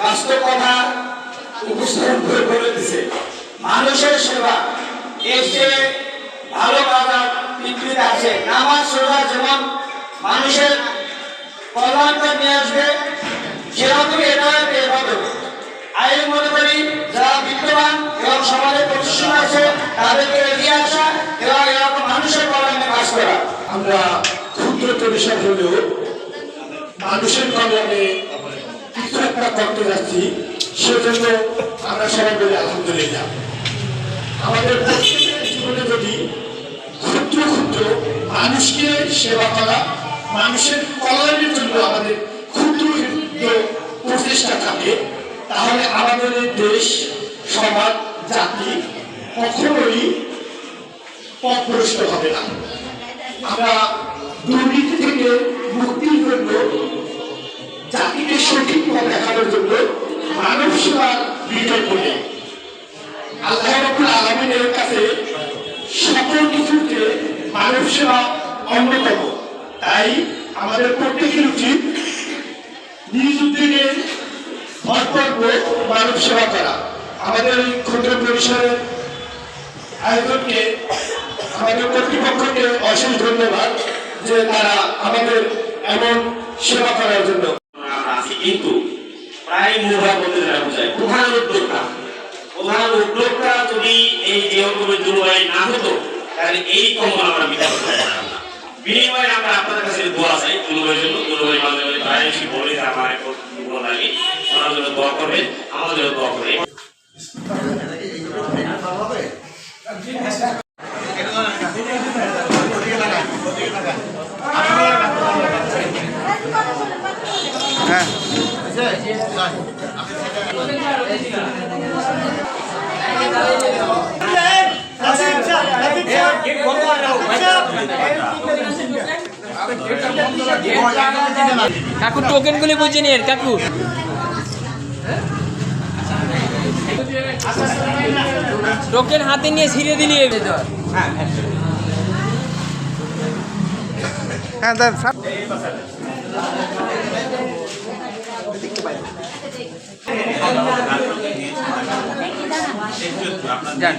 বাস্তব কথা উপস্থাপন করে বলে দিছে। মানুষের সেবা, এর চেয়ে পৃথিবীতে আছে। নামাজ সোজা যেমন মানুষের কল্যাণটা নিয়ে আসবে, সেরকমই এটা একটা আমি মনে করি, যারা বিদ্যমান এবং সমাজে প্রতিষ্ঠিত আছে, তাদেরকে এগিয়ে আসা এবং এরকম মানুষের কল্যাণে কাজ করা। আমরা ক্ষুদ্র পরিসর হলেও মানুষের কল্যাণে একটা করতে যাচ্ছি, সেজন্য আমরা সবাই বলি আলহামদুলিল্লাহ। আমাদের প্রত্যেকের জীবনে যদি ক্ষুদ্র ক্ষুদ্র মানুষকে সেবা করা, মানুষের কল্যাণের জন্য আমাদের ক্ষুদ্র ক্ষুদ্র প্রচেষ্টা থাকে, তাহলে আমাদের দেশ, সমাজ, জাতি কখনোই পথভ্রষ্ট হবে না। আমরা দুর্নীতি থেকে মুক্তির জন্য জাতিকে সঠিক জন্য মানব সেবার বিকল্প নেই আল্লাহ রবুল আলমিনের কাছে সকল কিছুতে মানব সেবা অন্যতম। তাই আমাদের প্রত্যেকের উচিত নিজ উদ্যোগে ভরপর্ব মানব সেবা করা। আমাদের এই ক্ষুদ্র পরিসরের আয়োজনকে, আমাদের কর্তৃপক্ষকে অশেষ ধন্যবাদ যে তারা আমাদের এমন সেবা করার জন্য প্রধান উদ্যোক্তা। প্রধান উদ্যোক্তা যদি এই যে দুর্বাই না হতো, তাহলে এই কম্বল আমরা না। বিনিময়ে আমরা আপনাদের কাছে দোয়া চাই দুর্বাইয়ের জন্য দুর্বাই মাঝে মাঝে প্রায় এসে বলে আমার একটু দুর্বল লাগে ওনার জন্য দোয়া করবেন, আমাদের জন্য দোয়া করবেন। কাকু টোকেন গুলি বুঝে নিন কাকু। টোকেন হাতে নিয়ে ছিঁড়ে দিলি হ্যাঁ যান